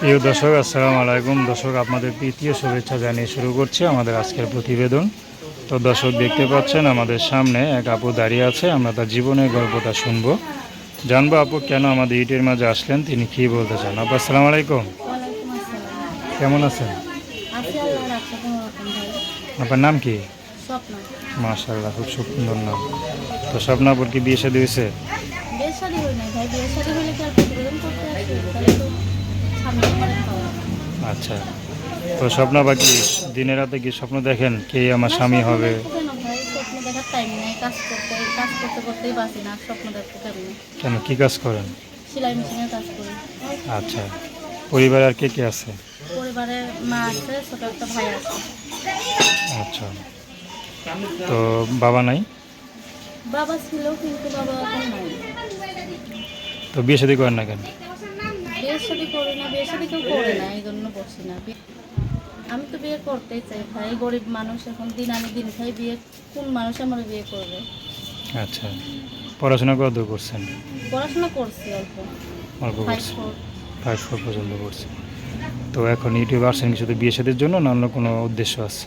প্রিয় দর্শক আসসালামু আলাইকুম। দর্শক আপনাদের তৃতীয় শুভেচ্ছা জানিয়ে শুরু করছি আমাদের আজকের প্রতিবেদন। তো দর্শক দেখতে পাচ্ছেন আমাদের সামনে এক আপু দাঁড়িয়ে আছে আমরা তার জীবনের গল্পটা শুনব। জানব আপু কেন আমাদের ইটের মাঝে আসলেন তিনি কী বলতে চান? আপু আসসালামু আলাইকুম। কেমন আছেন? আপনার নাম কি? মাশাআল্লাহ খুব সুন্দর নাম। তো স্বপ্নাপুর কি বিয়ে শাদী হয়েছে? বিয়ের শাদী হই নাই ভাই বিয়ের শাদী হলে কি আর প্রতিবেদন করতে আসি তো আচ্ছা। তো স্বপ্নাবা কি দিনে রাতে কি স্বপ্ন দেখেন কে আমার স্বামী হবে? কেন স্বপ্ন স্বপ্ন কি কাজ করেন? আচ্ছা। পরিবারে আর কে কে আছে? পরিবারে মা আছে ছোট একটা ভাই আছে। আচ্ছা। তো বাবা নাই? বাবা ছিল কিন্তু বাবা এখন নাই। তো বিয়ে শাদী করেন না কেন? বিয়ের করি না বিয়ের শাদী কেউ করে না এই জন্য বসি না। আমি তো বিয়ে করতেই চাই ভাই গরিব মানুষ এখন দিন আনি দিন খাই বিয়ে কোন মানুষ আমার বিয়ে করবে? আচ্ছা পড়াশোনা কত দূর করছেন? পড়াশোনা করছি অল্প। অল্প ফোর ফাইভ ফোর পর্যন্ত করছেন। তো এখন ইউটিউব আসছেন কি শুধু বিয়ে শাদীর জন্য না অন্য কোনো উদ্দেশ্য আছে?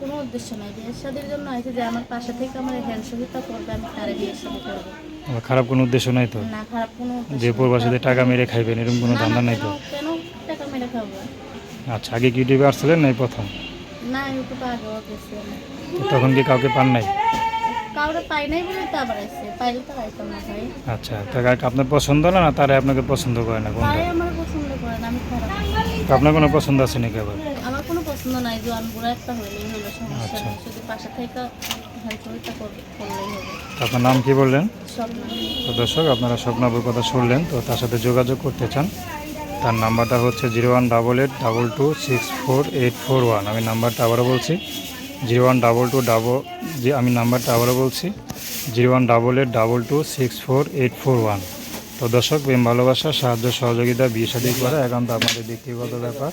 কোনো উদ্দেশ্য নাই। বিয়ের শাদীর জন্য আছে যে আমার পাশে থেকে আমার হ্যান্ড সহিতা করবে আমি তারে বিয়ের শাদী করব। খারাপ কোনো উদ্দেশ্য নাই তো? না খারাপ কোনো যে। প্রবাসীতে টাকা মেরে খাইবেন এরকম কোনো ধান্দা নাই তো? কেন- টাকা মেরে খাব? আচ্ছা আগে কি ইউটিউবে আসছিলেন নাই প্রথম? না ইউটিউবে আগেও গেছি। তখন কি কাউকে পান নাই? কাউরে পাই নাই বলে তো আবার আসছে পাইলে তো পাইতাম না ভাই। আচ্ছা তো আপনার পছন্দ না না তারা আপনাকে পছন্দ করে না কোনটা? আমার পছন্দ করে না আমি খারাপ। তো আপনার কোনো পছন্দ আছে নাকি আবার? পছন্দ নাই যে আমি বুড়া একটা হইলেই হলো সমস্যা আচ্ছা। নেই। শুধু পাশে থেকে আপনার নাম কি বললেন? তো দর্শক আপনারা স্বপ্নাপুর কথা শুনলেন তো তার সাথে যোগাযোগ করতে চান তার নাম্বারটা হচ্ছে zero one double eight double two six four eight four one. আমি নাম্বারটা আবারও বলছি zero one double two double যে আমি নাম্বারটা আবারও বলছি zero one double eight double two six four eight four one. তো দর্শক প্রেম ভালোবাসা সাহায্য সহযোগিতা বিয়ে শাদী করা একান্ত আপনাদের ব্যক্তিগত ব্যাপার।